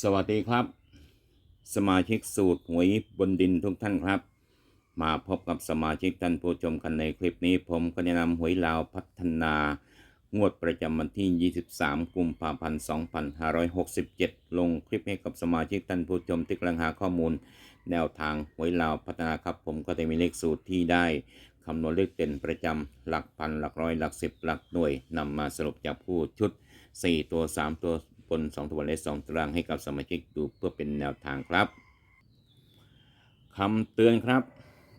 สวัสดีครับ สมาชิกสูตรหวยบนดินทุกท่านครับ มาพบกับสมาชิกท่านผู้ชมกันในคลิปนี้ ผมก็จะนำหวยลาวพัฒนา งวดประจำวันที่ 23 กุมภาพันธ์ 2567 ลงคลิปให้กับสมาชิกท่านผู้ชมที่กำลังหาข้อมูล แนวทางหวยลาวพัฒนาครับ ผมก็จะมีเลขสูตรที่ได้คำนวณเลขเด่นประจำหลักพันหลักร้อยหลักสิบหลักหน่วยนำมาสรุปจากผู้ชุด 4 ตัว 3 ตัว บน2ตัวและ2ตารางให้กับสมาชิกดูเพื่อเป็นแนวทางครับคำเตือนครับ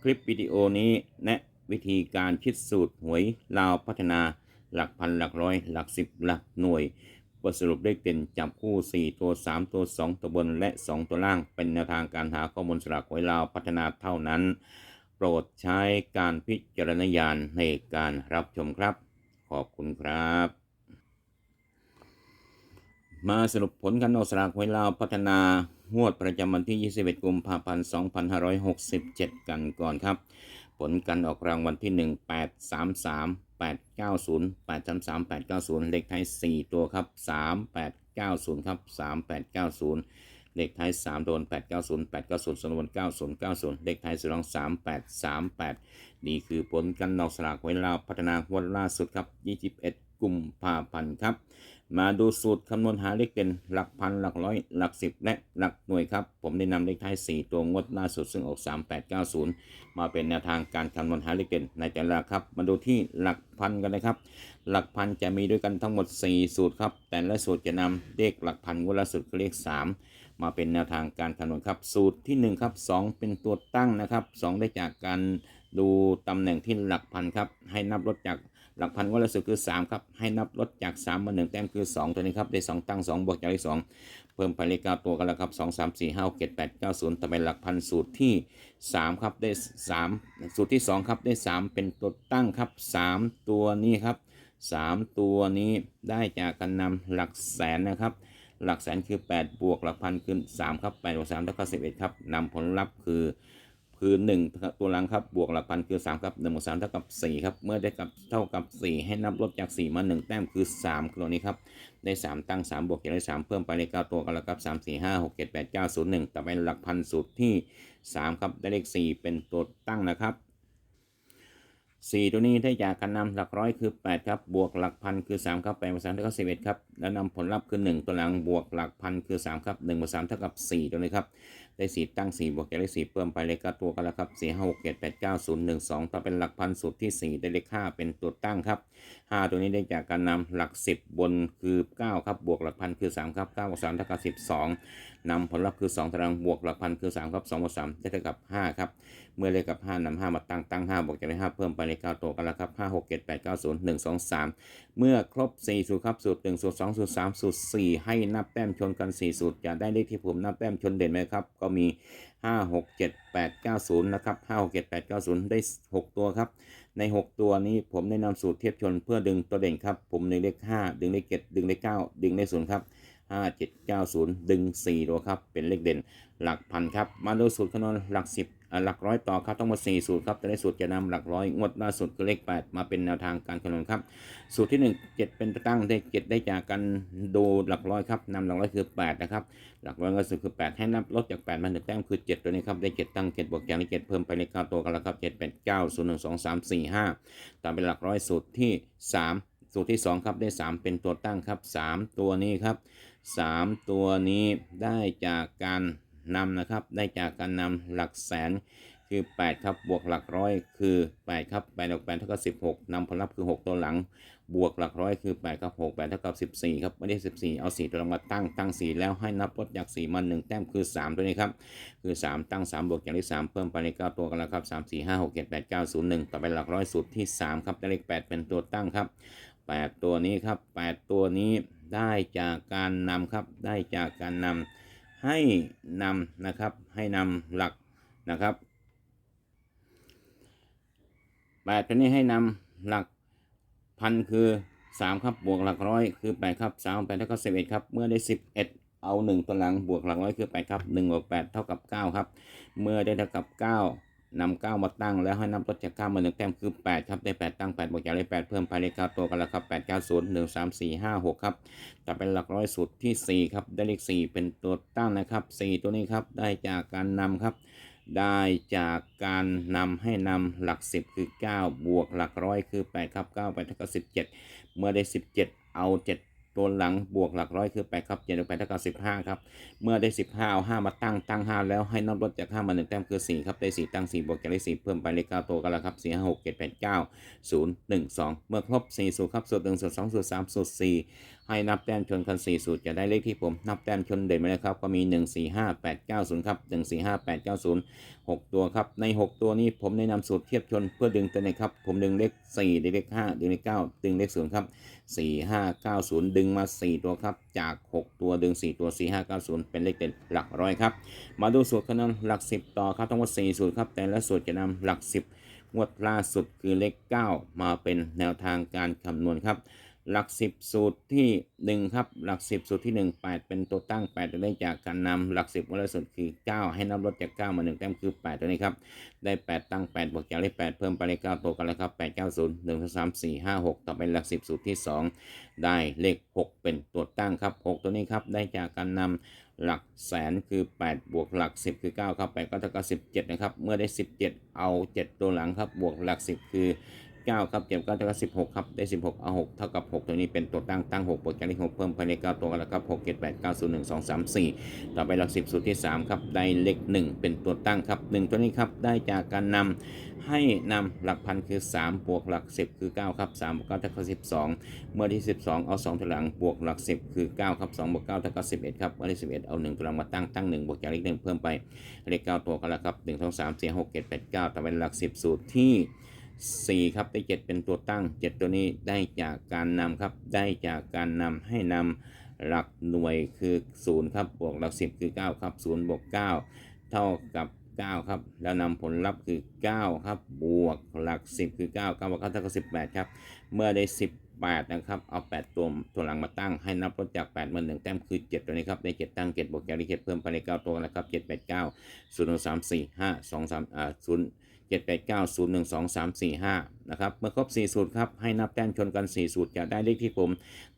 คลิปวิดีโอนี้แนะวิธีการคิดสูตรหวยลาวพัฒนา หลักพันหลักร้อย หลักสิบหลักหน่วยบทสรุปเลขเด่นจับคู่ 4 ตัว 3 ตัว 2 ตัวบนและ 2 ตัวล่าง เป็นแนวทางการหาข้อมูลสลากหวยลาวพัฒนาเท่านั้น โปรดใช้การพิจารณญาณในการรับชมครับ ขอบคุณครับ มาสรุปผลการออกสลากหวยลาวพัฒนางวดประจำวันที่ 21 กุมภาพันธ์ 2567 กันก่อนครับ ผลการออกรางวัลที่ 1 8 3 3 8 9 0 8 3 3 8 9 0 เลขท้าย 4 ตัวครับ 3 8 9 0 ครับ 3 8 9 0 เลขท้าย 3 โดน 8 9 0 8 9 0สนวน90 90 เลขท้ายสรอง3 8 3 8 นี่คือผลการออกสลากหวยลาวพัฒนางวดล่าสุดครับ 21 กุมภาพันธ์ครับ มาดูสูตรคำนวณหาเลขเด่นหลักพันหลักร้อยหลักสิบและหลักหน่วยครับ ผมได้นำเลขท้าย 4 ตัวงวดล่าสุดซึ่งออก 3890 มาเป็นแนวทางการคำนวณหาเลขเด่นในแต่ละครับ มาดูที่หลักพันกันเลยครับ หลักพันจะมีด้วยกันทั้งหมด 4 สูตรครับ แต่ละสูตรจะนำเลขหลักพันงวดล่าสุดคือเลข 3 มาเป็นแนวทางการคำนวณครับ สูตรที่ 1 ครับ 2 เป็นตัวตั้งนะครับ 2 ได้จากการดูตำแหน่งที่หลักพันครับให้นับลดจาก หลักพันวดล่าสุดคือ 3 ครับ ให้นับลดจาก 3 มา 1 แต้มคือ 2 ตัวนี้ครับ ได้ 2 ตั้ง 2 บวกจากเลข2เพิ่มไปเลขเก้าตัวกันแล้วครับ 2 3 4 5 6 7 8 9 0ต่อไปหลักพันสูตรที่ 3 ครับ ได้ 3 สูตรที่ 2 ครับ ได้ 3 เป็นตัวตั้งครับ 3 ตัวนี้ครับ 3 ตัวนี้ได้จากการนำหลักแสนนะครับหลักแสนคือ 8 บวกหลักพันคือ 3 ครับ8บวก3เท่ากับ11 ครับนำผลลัพธ์คือ คือ1ตัวหลังครับบวกหลักพันคือ3ครับ1บวก3เท่ากับ4ครับเมื่อได้กับเท่ากับ 4 ให้นับลบจาก 4 มา 1 แต้มคือ 3 ตัวนี้ครับได้ 3 ตั้ง 3 บวกจากได้3เพิ่มไปเลข9ตัวกันแล้วครับ 3 4 5 6 7 8 9 0 1 ต่อไปหลักพันสูตรที่ 3 ครับได้เลข 4 เป็นตัวตั้งนะครับ4 ตัวนี้ได้จากการนำหลักร้อยคือ 8 ครับ บวกหลักพันคือ 3 ครับ8บวก3เท่ากับ11ครับแล้วนำผลลัพธ์คือ 1 ตัวหลังบวกหลักพันคือ 3 ครับ1บวก3เท่ากับ 4 ตัวนี้ครับ ได้4ตั้ง4บวกจากเลข4เพิ่มไปเลข9ตัวกันแล้วครับ4 5 6 7 8 9 0 1 2ต่อเป็นหลักพันสูตรที่4ได้เลข5เป็นตัวตั้งครับ5ตัวนี้ได้จากการนำหลัก10บนคือ9ครับบวกหลักพันคือ3ครับ9บวก3เท่ากับ12นำผลลัพธ์คือ2ตารางบวกหลักพันคือ3ครับ2บวก3ได้เท่ากับ5ครับเมื่อเลขกับ5นำ5มาตั้งตั้ง5บวกจากเลข5เพิ่มไปเลข9ตัวกันแล้วครับ5 6 7 8 9 0 1 2 3เมื่อครบ4สูตรครับสูตร1สูตร2สูตร3สูตร4ให้นับแต้มชนกัน4สูตรจะได้เลขที่ผมนับแต้มชนเด่นไหมครับก็มี 5 6 7 8 9 0 นะครับ 5 6 7 8 9 0 ได้ 6 ตัวครับ ใน 6 ตัวนี้ผมได้นำสูตรเทียบชนเพื่อดึงตัวเด่นครับ ผมดึงเลข 5 ดึงเลข 7 ดึงเลข 9 ดึงเลข 0 ครับ 5 7 9 0 ดึง 4 ตัวครับ เป็นเลขเด่น หลักพันครับ มาดูสูตรคำนวณหลัก 10อ่าหลักร้อยต่อครับ ต้องมา 4 สูตรครับ แต่ในสูตรจะนำหลักร้อย งวดล่าสุดคือเลข 8 มาเป็นแนวทางการคำนวณครับ สูตรที่ 1 7 เป็นตั้งได้ 7 ได้จากการดูหลักร้อยครับนำหลักร้อยคือ 8 นะครับ หลักร้อยก็สุดคือ 8 ให้นับลดจาก 8 มา1แต้มคือ 7 ตัวนี้ครับ ได้ 7 ตั้ง 7 บวกจากเลข7เพิ่มไปเลข9ตัวกันแล้วครับ 7 8 9 0 1 2 3 4 5ตามเป็นหลักร้อยสูตรที่ 3 สูตรที่ 2 ครับ ได้ 3 เป็นตัวตั้งครับ 3 ตัวนี้ครับ 3 ตัวนี้ได้จากการนำนะครับได้จากการนำหลักแสนคือ 8 ครับบวกหลักร้อยคือ 8 ครับ8บวก8เท่ากับ 16นำผลลัพธ์คือ 6 ตัวหลัง บวกหลักร้อยคือ 8 ครับ6 8เท่ากับ 14 ครับไม่ได้ 14 เอา 4 ตัวลงมาตั้งตั้ง 4 แล้วให้นับลดจาก 4 มา 1 แต้มคือ 3 ตัวนี้ครับ คือ 3 ตั้ง 3 บวกจากเลข3เพิ่มไปเลข9ตัวกันแล้วครับ 3 4 5 6 7 8 9 0 1 ต่อไปหลักร้อยสูตรที่ 3 ครับได้เลข 8 เป็นตัวตั้งครับ 8 ตัวนี้ครับ 8 ตัวนี้ ได้จากการนำครับได้จากการนำให้นำนะครับให้นำหลักนะครับแปดตัวนี้ให้นำหลักพันคือสามครับบวกหลักร้อยคือแปดครับสามแปดเท่ากับสิบเอ็ดครับเมื่อได้สิบเอ็ดเอาหนึ่งตัวหลังบวกหลักร้อยคือแปดครับหนึ่งบวกแปดเท่ากับเก้าครับ เมื่อได้เท่ากับเก้า นำเก้ามาตั้งแล้วให้นับลดจากเก้ามาหนึ่งแต้มคือแปดครับได้แปดตั้งแปดบวกจากเลขแปดเพิ่มไปเลขเก้าตัวกันแล้วครับแปดเก้าศูนย์หนึ่งสามสี่ห้าหกครับต่อเป็นหลักร้อยสูตรที่สี่ครับได้เลขสี่เป็นตัวตั้งนะครับสี่ตัวนี้ครับได้จากการนำครับได้จากการนำให้นำหลักสิบคือ 9 บวกหลักร้อยคือ 8 ครับ 9 ไปเท่ากับ17 เมื่อได้ 17 เอา 7 ตัวหลังบวกหลักร้อยคือ8ครับ7บวก8เท่ากับ 15 ครับ เมื่อได้ 15 เอา 5 มาตั้งตั้ง 5 แล้วให้นับลดจาก 5 มา 1 แต้มคือ 4 ครับ ได้ 4 ตั้ง 4 บวกจากเลข4เพิ่มไปเลข9ตัวกันแล้วครับ 4 5 6 7 8 9 0 1 2 เมื่อครบ4สูตรครับสูตร1สูตร2สูตร3สูตร4ให้นับแต้มชนกัน4สูตรจะได้เลขที่ผม นับแต้มชนเด่นไปเลยครับก็มี 1 4 5 8 9 0 ครับ 1 4 5 8 9 0 6 ตัวครับ ใน 6 ตัวนี้ผมได้นำสูตรเทียบชนเพื่อดึงตัวไหนครับ ผมดึงเลข4ดึงเลข5ดึงเลข9ดึงเลข0ครับ4 5 9 0 ดึงมา 4 ตัวครับ จาก 6 ตัวดึง 4 ตัว 4 5 9 0 เป็นเลขเด่นหลักร้อยครับ มาดูสูตรคะแนนหลัก 10 ต่อครับทั้งหมด4สูตรครับ แต่ละสูตรจะนำหลัก 10 งวดล่าสุดคือเลข 9 มาเป็นแนวทางการคำนวณครับ หลัก10สูตรที่1ครับ หลัก10สูตรที่1 8เป็นตัวตั้ง8จะได้จากการนำหลัก10งวดล่าสุดคือ9ให้นับลดจาก9มา1แต้มคือ8ตัวนี้ครับได้8ตั้ง8บวกจากเลข8เพิ่มไปเลข9ตัวกันแล้วครับ8 9 0 1 3 4 5 6ต่อไปหลัก10สูตรที่2ได้เลข6เป็นตัวตั้งครับ6ตัวนี้ครับได้จากการนำหลักแสนคือ 8 บวกหลัก 10 คือ 9 ครับ8ก็เท่ากับ17 นะครับ เมื่อได้ 17 เอา 7 ตัวหลังครับ บวกหลัก 10 คือ 9ครับเจ็ดก็เท่ากับ16ครับได้16เอา6เท่ากับ6ตัวนี้เป็นตัวตั้งตั้ง6บวกจากเลข6เพิ่มไปเลข9ตัวกันแล้วครับ6 7 8 9 0 1 2 3 4 ต่อไปหลัก10สูตรที่3ครับได้เลข1 เป็นตัวตั้งครับ 1 ตัวนี้ครับได้จากการนำให้นำหลักพันคือ 3 บวกหลัก 10 คือ 9 ครับ3บวก9เท่ากับ12 เมื่อที่ 12 เอา 2ตัวหลังบวกหลัก 10 คือ 9 ครับ2บวก9เท่ากับ11 ครับเมื่อที่ 11 เอา 1ตัวหลังมาตั้งตั้ง 1 บวกจากเลข1เพิ่มไปเลข9ตัวกันแล้วครับ1 2 3 4 6 7 8 9ต่อไปหลัก 10 สูตรที่ 4 ครับ ได้ 7 เป็นตัวตั้ง 7 ตัวนี้ได้จากการนำครับ ได้จากการนำให้นำหลักหน่วยคือ 0 ครับ บวกหลัก 10 คือ 9 ครับ 0 บวก 9 เท่ากับ 9 ครับ แล้วนำผลลัพธ์คือ 9 ครับ บวกหลัก 10 คือ 9 9บวก9เท่ากับ18 ครับ เมื่อได้ 18 นะครับ เอา 8 ตัวตัวหลังมาตั้ง ให้นับลดจาก8มา1แต้มคือ 7 ตัวนี้ครับ ได้ 7 ตั้ง 7 บวกจากเลข7เพิ่มไปเลข9ตัวนะครับ 7 8 9 0 3 4 5 2 3อ่า0 7 8 9 0 1 2 3 4 5นะครับเมื่อครบ 4 สูตรครับให้นับแต้มชนกัน 4 สูตรจะได้เลขที่ผม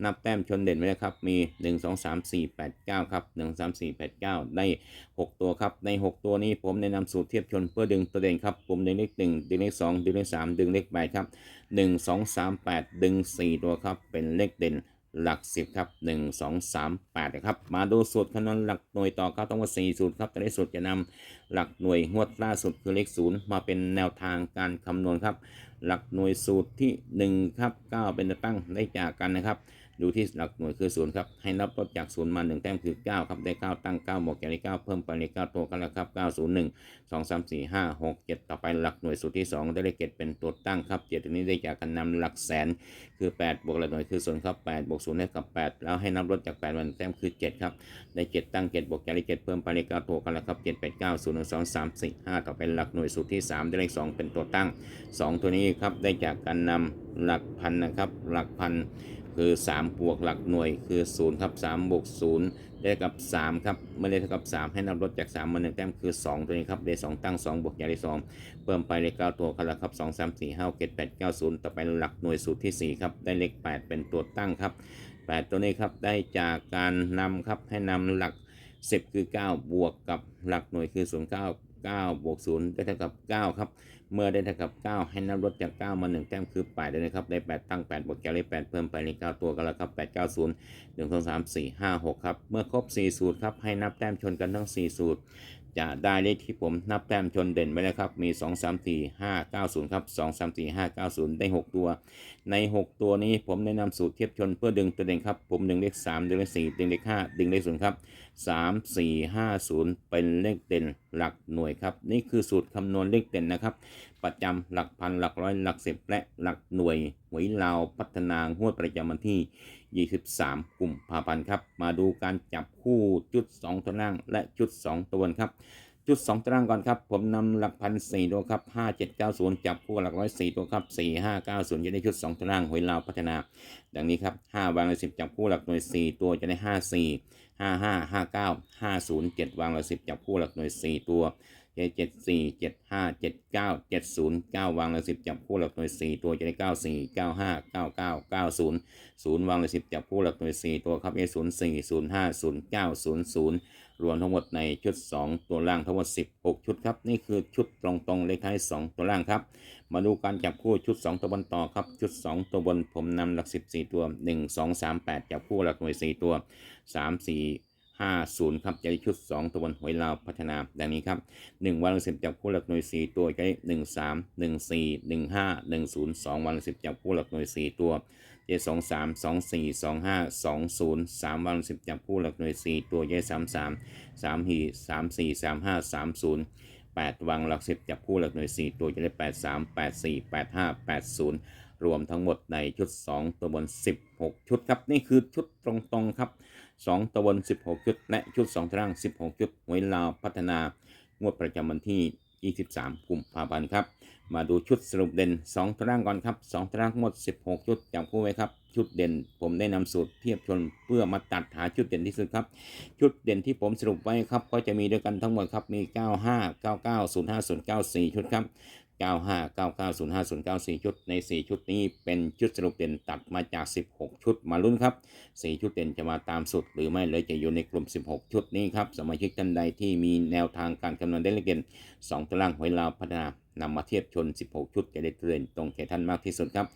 นับแต้มชนเด่นไว้นะครับมี 1 2 3 4 8 9ครับ1 3 4 8 9 ได้ 6 ตัวครับใน 6 ตัวนี้ผมแนะนำสูตรเทียบชนเพื่อดึงตัวเด่นครับผมดึงเลข1ดึงเลข2ดึงเลข3ดึงเลข8ครับ1 2 3 8 ดึง 4 ตัวครับเป็นเลขเด่น หลัก 10 ครับ 1 2 3 8นะครับ มาดูสูตรคำนวณหลักหน่วยต่อครับต้องว่า4สูตรครับแต่ในสูตรจะนำหลักหน่วยงวดล่าสุดคือเลข 0 มาเป็นแนวทางการคำนวณครับ หลักหน่วยสูตรที่ 1 ครับ 9 เป็นตั้งได้จากกันนะครับ ดูที่หลักหน่วยคือ0ครับ ให้นับลดจาก0มา1แต้มคือ9ครับ ได้9ตั้ง9บวกจากเลข9เพิ่มไปเลข9ตัวกันแล้วครับ901 2 3 4 5 6 7ต่อไปหลักหน่วยสูตรที่2ได้เลข7เป็นตัวตั้งครับ7ตัวนี้ได้จากการนำหลักแสนคือ8บวกหลักหน่วยคือ0ครับ8บวก0ได้กับ8แล้วให้นับลดจาก8มันแต้มคือ7ครับ ได้7ตั้ง7บวกจากเลข7เพิ่มไปเลข9ตัวกันแล้วครับ7 8 9 0 1 2 3 4 5ต่อไปหลักหน่วยสูตรที่3ได้เลข2เป็นตัวตั้ง2ตัวนี้ครับได้จากการนำหลักพันนะครับหลักพัน คือ 3 บวกหลักหน่วยคือ0ครับ3บวก0ได้กับ 3 ครับเมื่อได้เท่ากับ 3 ให้นับลดจาก 3 มา1แต้มคือ 2 ตัวนี้ครับได้2ตั้ง 2 บวกยาเลข2เพิ่มไปเลข9ตัวกันแล้วครับ 2 3 4 5 7 8 9 0 ต่อไปหลักหน่วยสูตรที่ 4 ครับ ได้เลข 8 เป็นตัวตั้งครับ 8 ตัวนี้ครับได้จากการนำครับให้นำหลัก 10 คือ 9 บวกกับหลักหน่วยคือ 0 9 9บวก0ได้เท่ากับ 9 ครับ เมื่อได้เท่ากับ 9 ให้นับลดจาก 9 มา 1 แต้มคือ8เลยนะครับ ได้ 8 ตั้ง 8 บวกจากเลข8เพิ่มไปเลข9ตัวกันแล้วครับ 8 9 0 1 2 3 4 5 6 ครับ เมื่อครบ 4 สูตรครับ ให้นับแต้มชนกันทั้ง 4 สูตร จะได้เลขที่ผมนับแต้มชนเด่นไว้แล้วครับ มี 2 3 4 5 9 0 ครับ 2 3 4 5 9 0 ได้ 6 ตัว ใน 6 ตัวนี้ผมแนะนำสูตรเทียบชนเพื่อดึงตัวเด่นครับ ผมดึงเลข 3 ดึงเลข 4 ดึงเลข 5 ดึงเลข 0 ครับ 3 4 5 0 เป็นเลขเด่นหลักหน่วยครับ นี่คือสูตรคำนวณเลขเด่นนะครับ ประจำหลักพันหลักร้อยหลักสิบและหลักหน่วยหวยลาวพัฒนางวดประจำวันที่ 23 กุมภาพันธ์ครับ มาดูการจับคู่จุด 2 ตัวล่างและจุด 2 ตัวบนครับ จุด 2ตารางก่อนครับ ผมนำหลักพันสี่ตัวครับ5790จับคู่หลักร้อยสี่ตัวครับ4590จะได้ชุด 2ตารางหวยลาวพัฒนา ดังนี้ครับ5วางละ10จับคู่หลักหน่วย4ตัวจะได้54 55 59 507วางละ10จับคู่หลักหน่วย4ตัวจะได้เจ็ดสี่เจ็ดห้าเจ็ดเก้าเจ็ดศูนย์เก้าวางเลยสิบจับคู่หลักหน่วยสี่ตัวจะได้เก้าสี่เก้าห้าเก้าเก้าเก้าศูนย์ศูนย์วางเลยสิบจับคู่หลักหน่วยสี่ตัวครับเอศูนย์สี่ศูนย์ห้าศูนย์เก้าศูนย์ศูนย์ รวมทั้งหมดในชุด 2 ตัวล่างทั้งหมด 16 ชุดครับ นี่คือชุดตรงๆเลขท้าย 2 ตัวล่างครับ มาดูการจับคู่ชุด 2 ตัวบนต่อครับ ชุด 2 ตัวบนผมนำหลัก 14 ตัว 1 2 3 8 จับคู่หลักหน่วย 4 ตัว 3 4 5 0 ครับจะได้ชุด 2 ตัวบนหวยลาวพัฒนาดังนี้ครับ 1 วันละสิบจับคู่หลักหน่วย 4 ตัวจะได้1 3 1 4 1 5 1 0 2 วันละสิบจับคู่หลักหน่วย 4 ตัวเจสองสามสองสี่สองห้าสองศูนย์สามวันละสิบจับคู่หลักหน่วยสี่ตัวเจสามสามสามหีสามสี่สามห้าสามศูนย์แปดวางหลักสิบจับคู่หลักหน่วยสี่ตัวจะได้แปดสามแปดสี่แปดห้าแปดศูนย์รวมทั้งหมดในชุด 2 ตัวบน 16 ชุดครับ นี่คือชุดตรงๆครับ 2ตัวบน16 ชุด และชุด2ตาราง 16 ชุดหวยลาวพัฒนางวดประจำวันที่ 23 กุมภาพันธ์ครับ มาดูชุดสรุปเด่น 2ตารางก่อนครับ 2ตารางหมด 16 ชุดจับคู่ไว้ครับ ชุดเด่นผมได้นำสูตรเทียบชนเพื่อมาตัดหาชุดเด่นที่สุดครับ ชุดเด่นที่ผมสรุปไว้ครับ ก็จะมีด้วยกันทั้งหมดครับ มี 95 99 05 094 ชุดครับ 95 99 05 094 ชุดใน 4 ชุดนี้เป็นชุดสรุปเด่นตัดมาจาก 16 ชุดมาลุ้นครับ 4 ชุดเด่นจะมาตามสุด หรือไม่เลยจะอยู่ในกลุ่ม 16 ชุดนี้ครับ สมาชิกท่านใดที่มีแนวทางการคำนวณได้เลขเด่น2ตารางหวยลาวพัฒนานำมาเทียบชน 16 ชุดจะได้เด่นตรงแก่ท่านมากที่สุดครับ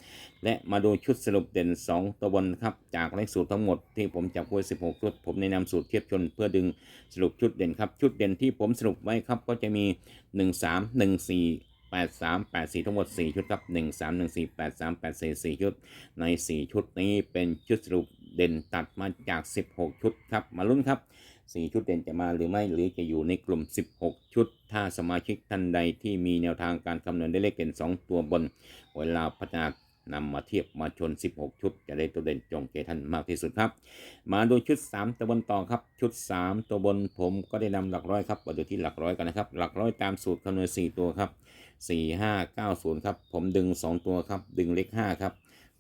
และมาดูชุดสรุปเด่น 2 ตัวบนครับ จากเลขสูตรทั้งหมดที่ผมจับไว้16 ชุด ผมแนะนำสูตรเทียบชนเพื่อดึงสรุปชุดเด่นครับ ชุดเด่นที่ผมสรุปไว้ครับก็จะมี 1 3 1 4 8 3 8 4 ทั้งหมด 4 ชุดครับ 1 3 1 4 8 3 8 4 4 ชุด ใน 4 ชุดนี้เป็นชุดสรุปเด่นตัดมาจาก 16 ชุดครับ มาลุ้นครับ 4 ชุดเด่นจะมาหรือไม่หรือจะอยู่ในกลุ่ม 16 ชุด ถ้าสมาชิกท่านใดที่มีแนวทางการคำนวณได้เลขเด่น 2 ตัวบน เวลาพัฒนานำมาเทียบมาชน 16 ชุด จะได้ตัวเด่นจงเกท่านมากที่สุดครับ มาดูชุด 3 ตัวบนต่อครับ ชุด 3 ตัวบนผมก็ได้นำหลักร้อยครับมาดูที่หลักร้อยกันนะครับ หลักร้อยตามสูตรคำนวณ4ตัวครับ 4 5 9 0 ครับ ผมดึง 2 ตัวครับ ดึงเลข5ครับ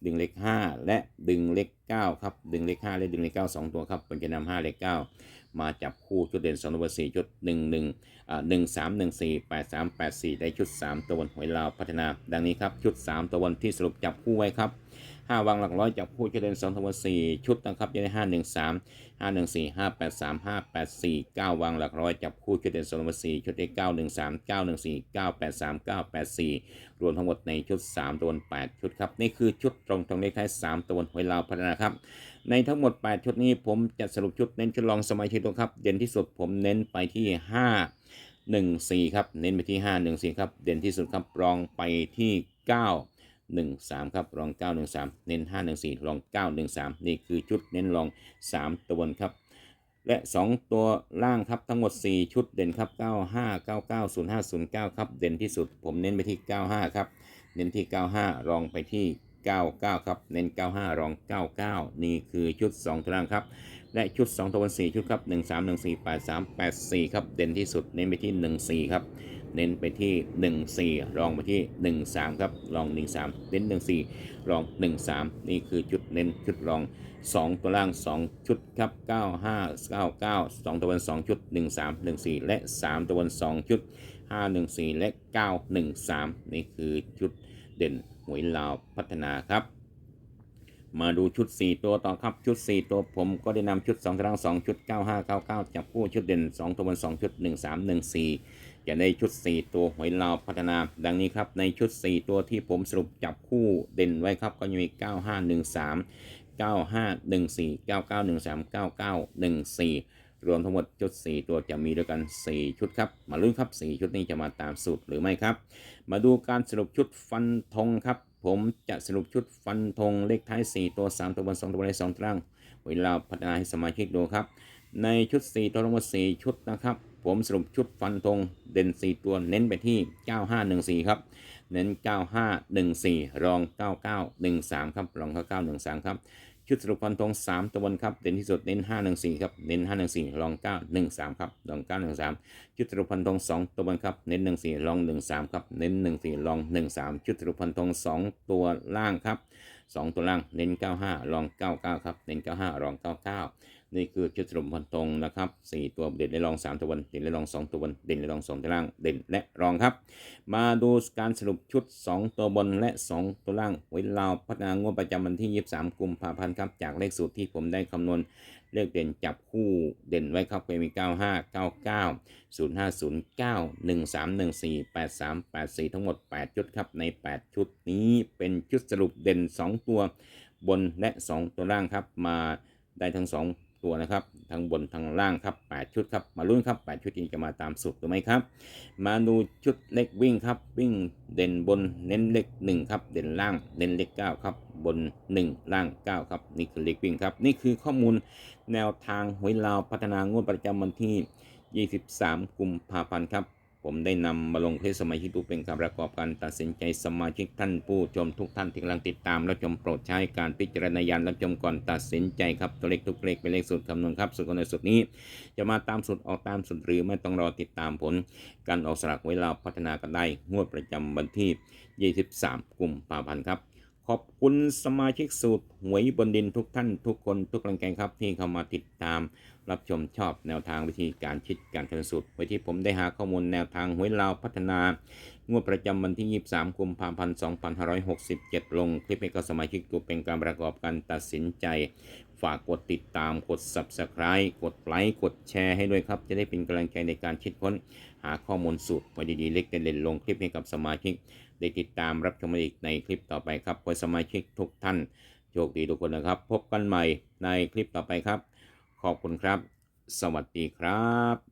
ดึงเลข5และดึงเลข9ครับ ดึงเลข5และดึงเลข9 2 ตัวครับ ผมจะนำ5เลข9มาจับคู่ชุดเด่น2ตัว4ชุด1 1อ่า1 3 1 4 8 3 8 4 ได้ชุด 3 ตัวบนหวยลาวพัฒนา ดังนี้ครับ ชุด 3 ตัวบนที่สรุปจับคู่ไว้ครับ 5วางหลักร้อยจับคู่ชุดเด่น2ตัว4ชุดนะครับจะได้5 1 3 5 1 4 5 8 3 5 8 4 9วางหลักร้อยจับคู่ชุดเด่น2ตัว4ชุดได้9 1 3 9 1 4 9 8 3 9 8 4รวมทั้งหมดในชุด3ตัว8ชุดครับนี่คือชุดตรงตรงเลขท้าย3ตัวหวยลาวพัฒนาครับในทั้งหมด 8 ชุดนี้ผมจะสรุปชุดเน้นชุดรองสมาชิกตัวครับเด่นที่สุดผมเน้นไปที่ 5 1 4 ครับ เน้นไปที่ 5 1 4 ครับ เด่นที่สุดครับรองไปที่ 9 1 3 ครับรอง 9 1 3 เน้น 5 1 4 รอง 9 1 3 นี่คือชุดเน้นรอง 3 ตัวนครับ และ 2 ตัวล่างครับทั้งหมด 4 ชุดเด่นครับ 95 99 05 09 ครับ เด่นที่สุด ผมเน้นไปที่ 95 ครับ เน้นที่ 95 รองไปที่ 99 ครับ เน้น 95 รอง 99 นี่คือชุด 2 ตัวล่างครับ และชุด 2 ตัวบน4ชุดครับ 1 3 1 4 8 3 8 4 ครับ เด่นที่สุด เน้นไปที่ 14 ครับ เน้นไปที่ 14 รองไปที่ 13 ครับ รอง 13 เน้น 14 รอง 13 นี่คือจุดเน้นชุดรอง 2 ตัวล่าง 2 ชุดครับ 95 99 2 ตัวบน2 ชุด 13 14 และ 3 ตัวบน2 ชุด 514 และ 913 นี่คือชุดเด่นหวยลาวพัฒนาครับมาดูชุด 4 ตัวต่อครับชุด 4 ตัวผมก็ได้นำชุด2ตาราง2ชุด 9599 จับคู่ชุดเด่น 2 ตัวบน2ชุด 1314 จะได้ชุด 4 ตัวหวยลาวพัฒนา ดังนี้ครับ ในชุด 4 ตัวที่ผมสรุปจับคู่เด่นไว้ครับ ก็จะมี 9513 9514 9913 9914 รวมทั้งหมดชุด 4 ตัวจะมีด้วยกัน 4 ชุดครับ มาลุ้นครับ 4 ชุดนี้จะมาตามสูตรหรือไม่ครับ มาดูการสรุปชุดฟันธงครับ ผมจะสรุปชุดฟันธงเลขท้าย 4 ตัว 3 ตัวบน 2 ตัวบนใน2ตารางเวลาพัฒนาให้สมาชิกดูครับ ในชุด 4 ตัวทั้งหมด4ชุดนะครับ ผมสรุปชุดฟันธงเด่น 4 ตัวเน้นไปที่ 9514 ครับ เน้น 9514 รอง 9913 ครับ รอง 9913 ครับ ชุดสรุปฟันธง3ตัวบนครับ เด่นที่สุดเน้น 514 ครับ เน้น 514 รอง 913 ครับ รอง 913 ชุดสรุปพันธง2ตัวบนครับ เน้น 14 รอง 13 ครับ เน้น 14 รอง 13 ชุดสรุปพันธง2ตัวล่างครับ 2 ตัวล่าง เน้น 95 รอง 99 ครับ เน้น 95 รอง 99 นี่คือชุดสรุปพันตรงนะครับสี่ตัวเด่นและรองสามตัวบนเด่นและรองสองตัวบนเด่นและรองสองตัวล่างเด่นและรองครับ มาดูการสรุปชุด 2 ตัวบนและ 2 ตัวล่างไว้เราพัฒนางวดประจำวันที่ 23 กุมภาพันธ์ครับจากเลขสูตรที่ผมได้คำนวณเลขเด่นจับคู่เด่นไว้ครับเคยมี 95 99 0509 1314 8384 ทั้งหมด 8 ชุดครับใน 8 ชุดนี้เป็นชุดสรุปเด่น 2 ตัวบนและ 2 ตัวล่างครับมาได้ทั้ง 2 ตัวนะครับทั้งบนทั้งล่างครับ 8 ชุดครับมาลุ้นครับ 8 ชุดนี้จะมาตามสุดหรือไม่ครับ มาดูชุดเล็กวิ่งครับ วิ่งเด่นบนเน้นเล็ก1ครับเด่นล่างเน้นเล็ก9ครับบน 1 ล่าง 9 ครับ นี่คือเล็กวิ่งครับ นี่คือข้อมูลแนวทางหวยลาวพัฒนางวดประจำวันที่ 23 กุมภาพันธ์ครับ ผมได้นำมาลงเพจสมาชิกทุกเป็นการประกอบการตัดสินใจสมาชิกท่านผู้ชมทุกท่านที่กำลังติดตามและชมโปรดใช้การพิจารณาญาณรับชมก่อนตัดสินใจครับตัวเลขทุกเลขเป็นเลขสูตรคำนวณครับสูตรคำนวณสูตรนี้ จะมาตามสูตรออกตามสูตรหรือไม่ต้องรอติดตามผล การออกสลากเวลาพัฒนากันได้งวดประจำวันที่ 23 กุมภาพันธ์ครับ ขอบคุณสมาชิกสูตรหวยบนดินทุกท่านทุกคนทุกกำลังใจครับ ที่เข้ามาติดตามรับชมชอบแนวทางวิธีการคิดการคำนวณสูตรไว้ที่ผมได้หาข้อมูลแนวทางหวยลาวพัฒนางวดประจำวันที่ 23 กุมภาพันธ์ 2567 ลงคลิปให้กับสมาชิกตัวเป็นการประกอบการตัดสินใจ ฝากกดติดตามกด Subscribe กดไลค์กดแชร์ให้ด้วยครับ จะได้เป็นกำลังใจในการคิดค้น หาข้อมูลสูตรไว้ดีๆเล็กเด่นๆลงคลิปให้กับสมาชิก ได้ติดตามรับชมอีกในคลิปต่อไปครับขอสมาชิกทุกท่านโชคดีทุกคนนะครับ พบกันใหม่ในคลิปต่อไปครับ ขอบคุณครับ สวัสดีครับ